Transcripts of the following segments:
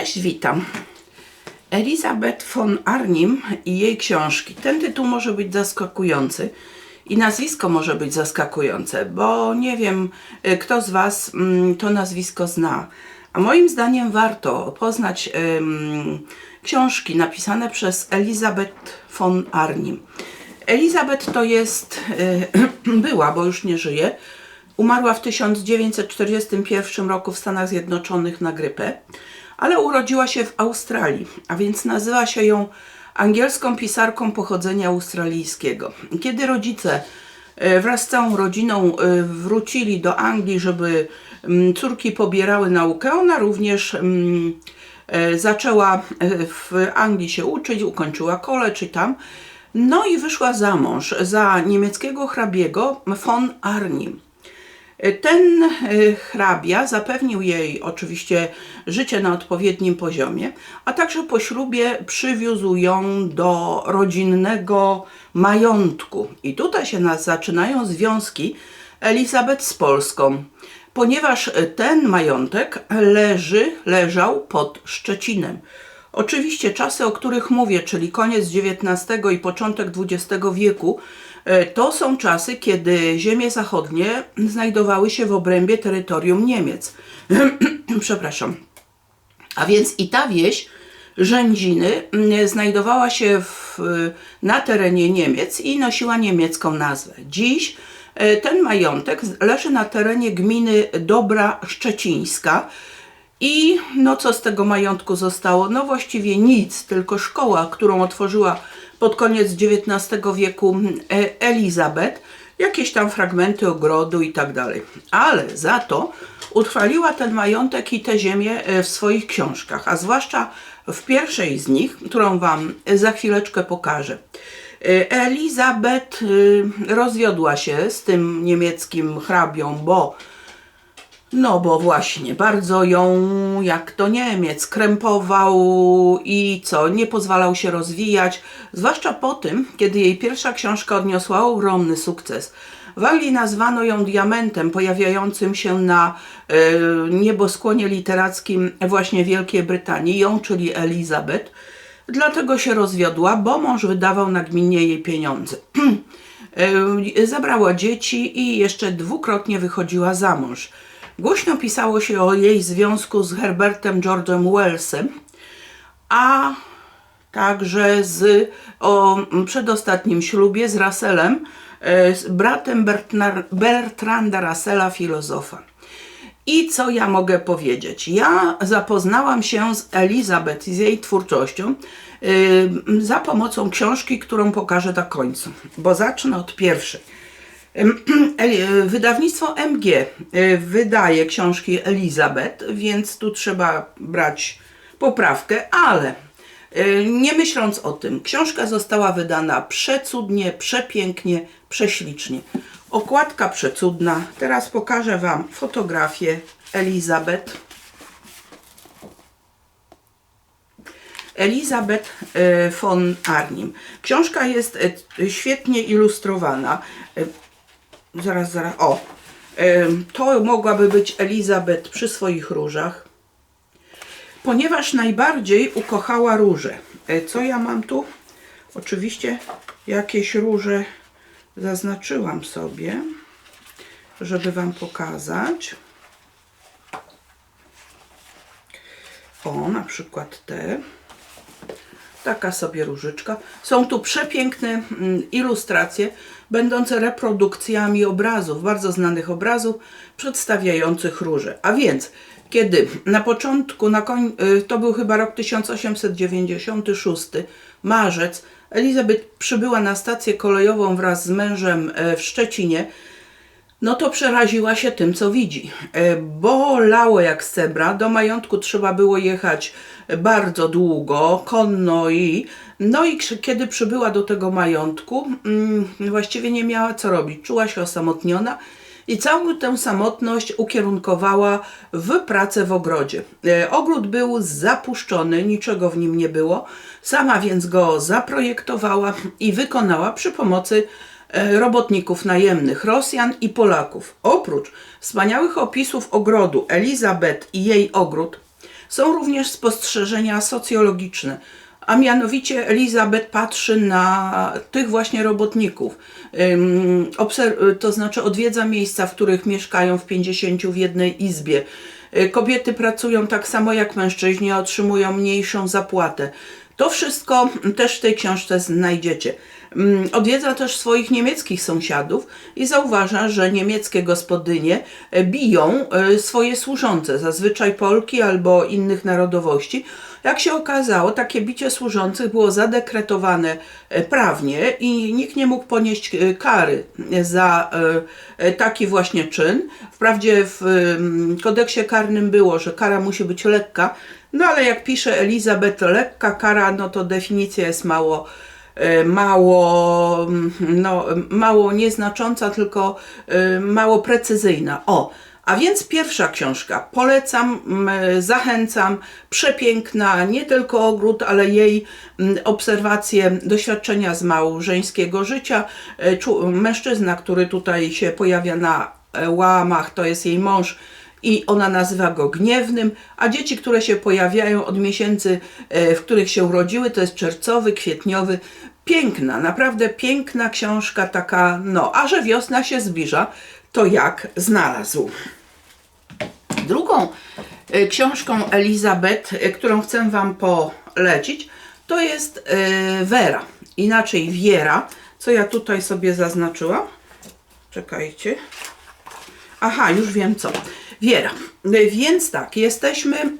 Cześć, witam. Elizabeth von Arnim i jej książki. Ten tytuł może być zaskakujący i nazwisko może być zaskakujące, bo nie wiem, y, kto z Was mm, to nazwisko zna. A moim zdaniem warto poznać ym, książki napisane przez Elizabeth von Arnim. Elizabeth to jest, y, była, bo już nie żyje, Umarła w 1941 roku w Stanach Zjednoczonych na grypę, ale urodziła się w Australii, a więc nazywa się ją angielską pisarką pochodzenia australijskiego. Kiedy rodzice e, wraz z całą rodziną e, wrócili do Anglii, żeby mm, córki pobierały naukę, ona również mm, e, zaczęła w Anglii się uczyć, ukończyła college i tam. No i wyszła za mąż za niemieckiego hrabiego von Arnim. Ten y, hrabia zapewnił jej oczywiście życie na odpowiednim poziomie, a także po ślubie przywiózł ją do rodzinnego majątku. I tutaj się nas zaczynają związki Elizabeth z Polską, ponieważ ten majątek leży, leżał pod Szczecinem. Oczywiście czasy, o których mówię, czyli koniec XIX i początek XX wieku, e, to są czasy, kiedy ziemie zachodnie znajdowały się w obrębie terytorium Niemiec. Przepraszam. A więc i ta wieś Rzędziny znajdowała się w, na terenie Niemiec i nosiła niemiecką nazwę. Dziś e, ten majątek leży na terenie gminy Dobra Szczecińska, i no co z tego majątku zostało? No właściwie nic, tylko szkoła, którą otworzyła pod koniec XIX wieku e, Elizabeth, jakieś tam fragmenty ogrodu i tak dalej. Ale za to utrwaliła ten majątek i tę ziemię e, w swoich książkach, a zwłaszcza w pierwszej z nich, którą Wam za chwileczkę pokażę. E, Elizabeth rozwiodła się z tym niemieckim hrabią, bo no bo właśnie, bardzo ją, jak to Niemiec, krępował i co, nie pozwalał się rozwijać, zwłaszcza po tym, kiedy jej pierwsza książka odniosła ogromny sukces. W Anglii nazwano ją diamentem pojawiającym się na e, nieboskłonie literackim właśnie Wielkiej Brytanii, ją, czyli Elizabeth. Dlatego się rozwiodła, bo mąż wydawał nagminnie jej pieniądze. e, zabrała dzieci i jeszcze dwukrotnie wychodziła za mąż. Głośno pisało się o jej związku z Herbertem George'em Wellsem, a także z o przedostatnim ślubie z Russellem, e, z bratem Bertranda Russella, filozofa. I co ja mogę powiedzieć? Ja zapoznałam się z Elizabeth i z jej twórczością yy, za pomocą książki, którą pokażę na końcu, bo zacznę od pierwszej. Wydawnictwo MG e, wydaje książki Elizabeth, więc tu trzeba brać poprawkę, ale e, nie myśląc o tym, książka została wydana przecudnie, przepięknie, prześlicznie. Okładka przecudna. Teraz pokażę Wam fotografię Elizabeth. Elizabeth e, von Arnim. Książka jest świetnie ilustrowana zaraz, zaraz, o, to mogłaby być Elizabeth przy swoich różach, ponieważ najbardziej ukochała róże. E, co ja mam tu? Oczywiście jakieś róże zaznaczyłam sobie, żeby Wam pokazać. O, na przykład te. Taka sobie różyczka. Są tu przepiękne mm, ilustracje, będące reprodukcjami obrazów, bardzo znanych obrazów, przedstawiających róże. A więc, kiedy na początku, na koń, y, to był chyba rok 1896, marzec, Elizabeth przybyła na stację kolejową wraz z mężem e, w Szczecinie, no to przeraziła się tym, co widzi. E, bolało jak cebra, do majątku trzeba było jechać bardzo długo, konno i... No i kiedy przybyła do tego majątku, mm, właściwie nie miała co robić. Czuła się osamotniona i całą tę samotność ukierunkowała w pracę w ogrodzie. E, ogród był zapuszczony, niczego w nim nie było. Sama więc go zaprojektowała i wykonała przy pomocy robotników najemnych, Rosjan i Polaków. Oprócz wspaniałych opisów ogrodu Elizabeth i jej ogród, są również spostrzeżenia socjologiczne. A mianowicie Elizabeth patrzy na tych właśnie robotników. Obser- to znaczy odwiedza miejsca, w których mieszkają w 50 w jednej izbie. Y, Kobiety pracują tak samo jak mężczyźni, otrzymują mniejszą zapłatę. To wszystko też w tej książce znajdziecie. Mm, Odwiedza też swoich niemieckich sąsiadów i zauważa, że niemieckie gospodynie e, biją e, swoje służące, zazwyczaj Polki albo innych narodowości. Jak się okazało, takie bicie służących było zadekretowane e, prawnie i nikt nie mógł ponieść kary za taki właśnie czyn. Wprawdzie w em, kodeksie karnym było, że kara musi być lekka, no ale jak pisze Elizabeth, lekka kara, no to definicja jest mało mało, mm, no, mało nieznacząca, tylko e, mało precyzyjna. O, a więc pierwsza książka. Polecam, zachęcam. Przepiękna, nie tylko ogród, ale jej mm, obserwacje, doświadczenia z małżeńskiego życia. E, Mężczyzna, który tutaj się pojawia na e, łamach, to jest jej mąż i ona nazywa go gniewnym, a dzieci, które się pojawiają od miesięcy, e, w których się urodziły, to jest czerwcowy, kwietniowy. Piękna, naprawdę piękna książka, taka, no, a że wiosna się zbliża, to jak znalazł. Drugą e, książką Elizabeth, e, którą chcę Wam polecić, to jest Wera, inaczej Wiera, co ja tutaj sobie zaznaczyłam. Czekajcie. Aha, już wiem co. Wiera. Więc tak, jesteśmy.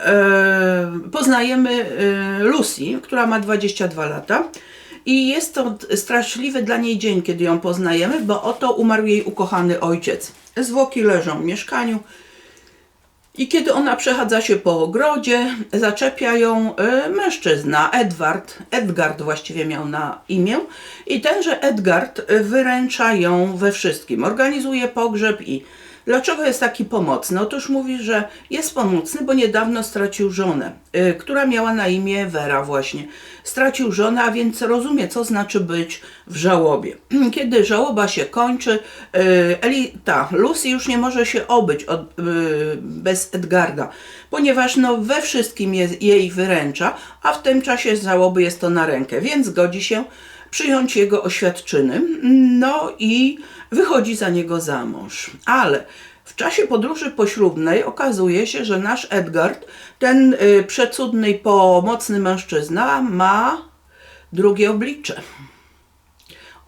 e, poznajemy e, Lucy, która ma 22 lata. I jest to straszliwy dla niej dzień, kiedy ją poznajemy, bo oto umarł jej ukochany ojciec. Zwłoki leżą w mieszkaniu. I kiedy ona przechadza się po ogrodzie, zaczepia ją e, mężczyzna, Edward, Edgard właściwie miał na imię, i tenże Edgard wyręcza ją we wszystkim. Organizuje pogrzeb i dlaczego jest taki pomocny? Otóż mówi, że jest pomocny, bo niedawno stracił żonę, e, która miała na imię Wera właśnie. Stracił żonę, a więc rozumie, co znaczy być w żałobie. Kiedy żałoba się kończy, e, Eli, ta, Lucy już nie może się obyć od, e, bez Edgarda, ponieważ no, we wszystkim je, jej wyręcza, a w tym czasie żałoby jest to na rękę, więc godzi się przyjąć jego oświadczyny, no i wychodzi za niego za mąż. Ale w czasie podróży poślubnej okazuje się, że nasz Edgard, ten y, przecudny i pomocny mężczyzna, ma drugie oblicze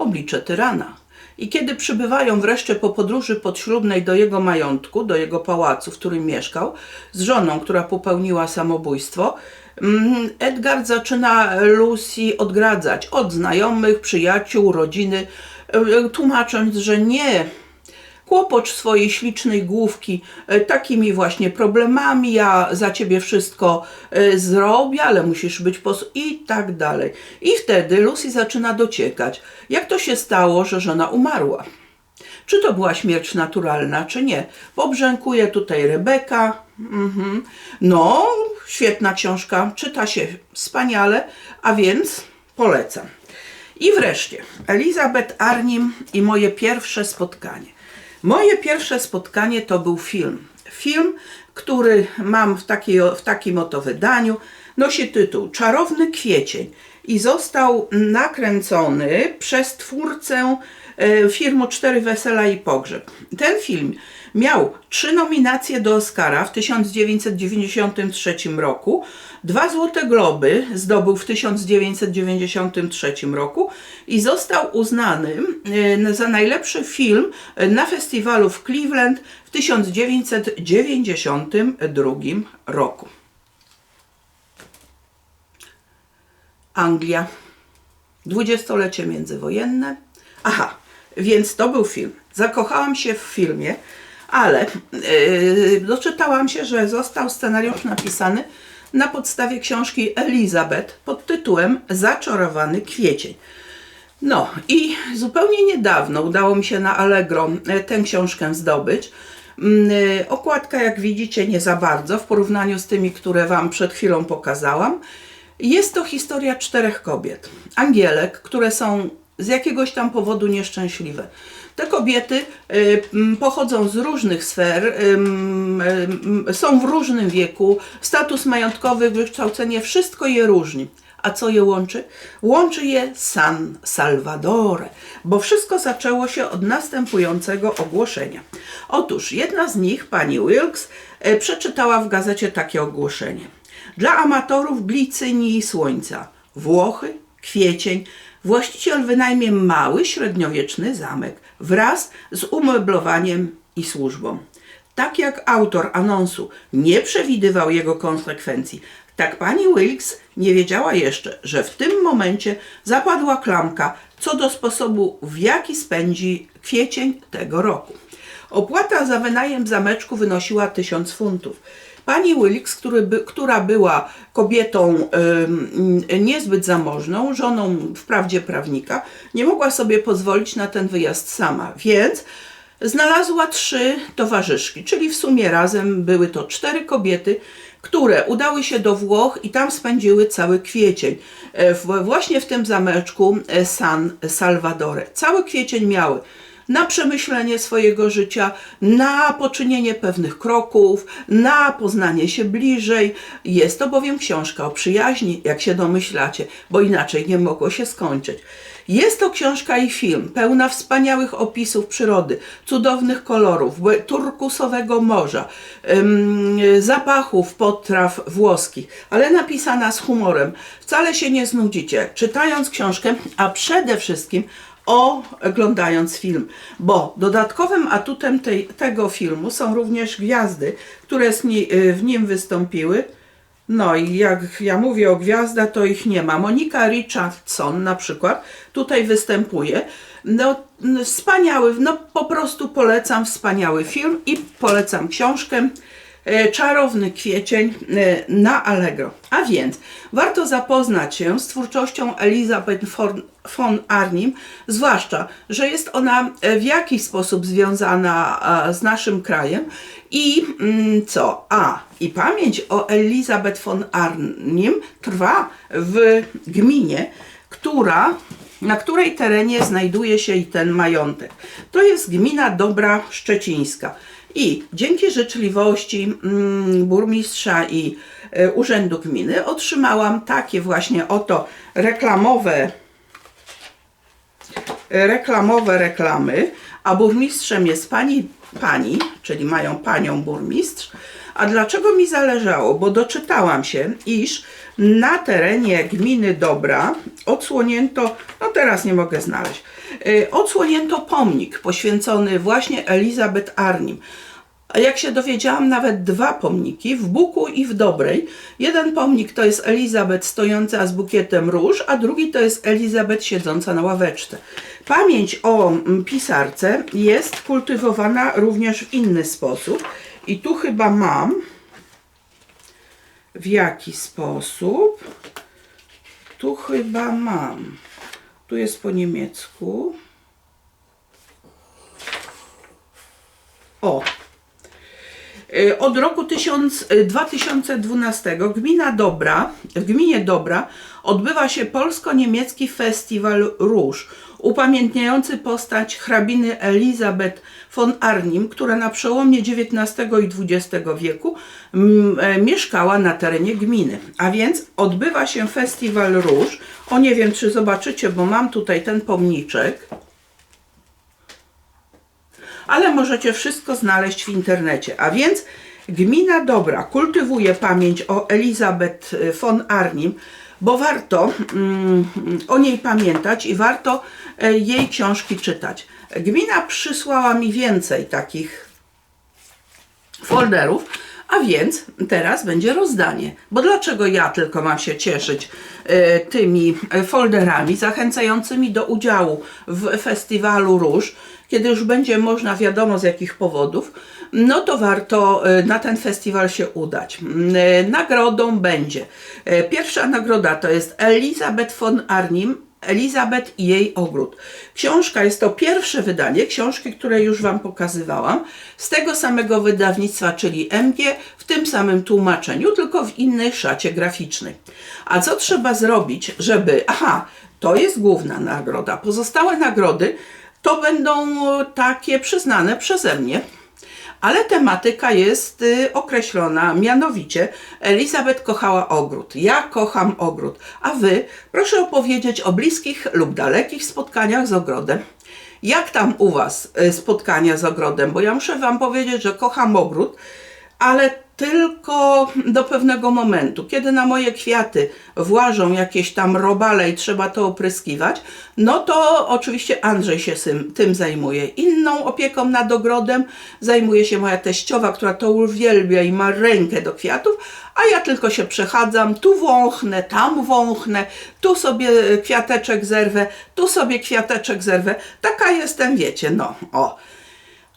oblicze tyrana. I kiedy przybywają wreszcie po podróży podślubnej do jego majątku, do jego pałacu, w którym mieszkał, z żoną, która popełniła samobójstwo, mm, Edgard zaczyna Lucy odgradzać od znajomych, przyjaciół, rodziny, e, tłumacząc, że nie kłopocz swojej ślicznej główki e, takimi właśnie problemami, ja za ciebie wszystko e, zrobię, ale musisz być pos... i tak dalej. I wtedy Lucy zaczyna dociekać, jak to się stało, że żona umarła. Czy to była śmierć naturalna, czy nie? Pobrzękuje tutaj Rebeka. Mhm. No, świetna książka, czyta się wspaniale, a więc polecam. I wreszcie Elizabeth Arnim i moje pierwsze spotkanie. Moje pierwsze spotkanie to był film. Film, który mam w, takiej, w takim oto wydaniu, nosi tytuł Czarowny kwiecień i został nakręcony przez twórcę e, filmu Cztery Wesela i Pogrzeb. Ten film miał trzy nominacje do Oscara w 1993 roku, dwa Złote Globy zdobył w 1993 roku i został uznany e, za najlepszy film na festiwalu w Cleveland w 1992 roku. Anglia, dwudziestolecie międzywojenne. Aha, więc to był film. Zakochałam się w filmie, ale yy, doczytałam się, że został scenariusz napisany na podstawie książki Elizabeth pod tytułem Zaczarowany kwiecień. No i zupełnie niedawno udało mi się na Allegro e, tę książkę zdobyć. Mm, e, Okładka, jak widzicie, nie za bardzo w porównaniu z tymi, które Wam przed chwilą pokazałam. Jest to historia czterech kobiet, angielek, które są z jakiegoś tam powodu nieszczęśliwe. Te kobiety y, pochodzą z różnych sfer, ym, ym, są w różnym wieku, status majątkowy, wykształcenie, wszystko je różni. A co je łączy? Łączy je San Salvador, bo wszystko zaczęło się od następującego ogłoszenia. Otóż jedna z nich, pani Wilkes, przeczytała w gazecie takie ogłoszenie. Dla amatorów glicyni i słońca, Włochy, kwiecień, właściciel wynajmie mały, średniowieczny zamek wraz z umeblowaniem i służbą. Tak jak autor anonsu nie przewidywał jego konsekwencji, tak pani Wilkes nie wiedziała jeszcze, że w tym momencie zapadła klamka co do sposobu, w jaki spędzi kwiecień tego roku. Opłata za wynajem zameczku wynosiła 1000 funtów. Pani Wilkes, który która była kobietą ym, niezbyt zamożną, żoną wprawdzie prawnika, nie mogła sobie pozwolić na ten wyjazd sama, więc znalazła trzy towarzyszki, czyli w sumie razem były to cztery kobiety, które udały się do Włoch i tam spędziły cały kwiecień. E, właśnie w tym zameczku e, San Salvadore. Cały kwiecień miały na przemyślenie swojego życia, na poczynienie pewnych kroków, na poznanie się bliżej. Jest to bowiem książka o przyjaźni, jak się domyślacie, bo inaczej nie mogło się skończyć. Jest to książka i film, pełna wspaniałych opisów przyrody, cudownych kolorów, turkusowego morza, zapachów potraw włoskich, ale napisana z humorem. Wcale się nie znudzicie, czytając książkę, a przede wszystkim oglądając film, bo dodatkowym atutem tej, tego filmu są również gwiazdy, które y, w nim wystąpiły. No i jak ja mówię o gwiazdach, to ich nie ma. Monika Richardson na przykład tutaj występuje. No, wspaniały, no po prostu polecam wspaniały film i polecam książkę Czarowny kwiecień e, na Allegro. A więc warto zapoznać się z twórczością Elizabeth von, Arnim, zwłaszcza, że jest ona e, w jakiś sposób związana e, z naszym krajem i mm, co? A, i pamięć o Elizabeth von Arnim trwa w gminie, która na której terenie znajduje się i ten majątek. To jest gmina Dobra Szczecińska. I dzięki życzliwości mm, burmistrza i e, urzędu gminy otrzymałam takie właśnie oto reklamowe reklamowe reklamy, a burmistrzem jest pani, pani, czyli mają panią burmistrz. A dlaczego mi zależało? Bo doczytałam się, iż na terenie gminy Dobra odsłonięto, no teraz nie mogę znaleźć, y, odsłonięto pomnik poświęcony właśnie Elizabeth Arnim. A jak się dowiedziałam, nawet dwa pomniki, w Buku i w Dobrej. Jeden pomnik to jest Elizabeth stojąca z bukietem róż, a drugi to jest Elizabeth siedząca na ławeczce. Pamięć o mm, pisarce jest kultywowana również w inny sposób. I tu chyba mam w jaki sposób. Tu chyba mam. Tu jest po niemiecku. O, Y, Od roku 1000, y, 2012 gmina Dobra, w gminie Dobra odbywa się polsko-niemiecki festiwal róż, upamiętniający postać hrabiny Elizabeth von Arnim, która na przełomie XIX i XX wieku mm, e, mieszkała na terenie gminy. A więc odbywa się festiwal róż. O nie wiem, czy zobaczycie, bo mam tutaj ten pomniczek ale możecie wszystko znaleźć w internecie. A więc gmina Dobra kultywuje pamięć o Elizabeth y, von Arnim, bo warto mm, o niej pamiętać i warto e, jej książki czytać. Gmina przysłała mi więcej takich folderów, a więc teraz będzie rozdanie. Bo dlaczego ja tylko mam się cieszyć e, tymi e, folderami zachęcającymi do udziału w festiwalu róż, kiedy już będzie można, wiadomo z jakich powodów, no to warto e, na ten festiwal się udać. E, Nagrodą będzie. e, Pierwsza nagroda to jest Elizabeth von Arnim, Elizabeth i jej ogród. Książka jest to pierwsze wydanie książki, które już Wam pokazywałam, z tego samego wydawnictwa, czyli MG, w tym samym tłumaczeniu, tylko w innej szacie graficznej. A co trzeba zrobić, żeby. Aha, To jest główna nagroda. Pozostałe nagrody to będą takie przyznane przeze mnie. Ale tematyka jest y, określona, mianowicie Elizabeth kochała ogród. Ja kocham ogród. A wy proszę opowiedzieć o bliskich lub dalekich spotkaniach z ogrodem. Jak tam u was y, spotkania z ogrodem? Bo ja muszę wam powiedzieć, że kocham ogród, ale tylko do pewnego momentu. Kiedy na moje kwiaty włażą jakieś tam robale i trzeba to opryskiwać, no to oczywiście Andrzej się tym, zajmuje. Inną opieką nad ogrodem zajmuje się moja teściowa, która to uwielbia i ma rękę do kwiatów, a ja tylko się przechadzam, tu wąchnę, tam wąchnę, tu sobie kwiateczek zerwę, tu sobie kwiateczek zerwę. Taka jestem, wiecie, no, o.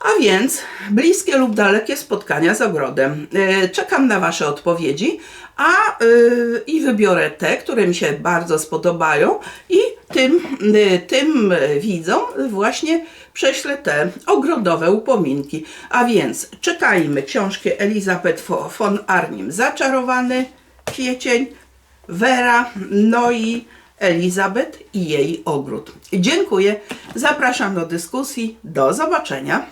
A więc bliskie lub dalekie spotkania z ogrodem. E, Czekam na Wasze odpowiedzi, a y, i wybiorę te, które mi się bardzo spodobają i tym, y, tym widzom właśnie prześlę te ogrodowe upominki. A więc czekajmy książki Elizabeth von Arnim Zaczarowany kwiecień, Wera, no i Elizabeth i jej ogród. Dziękuję, zapraszam do dyskusji, do zobaczenia.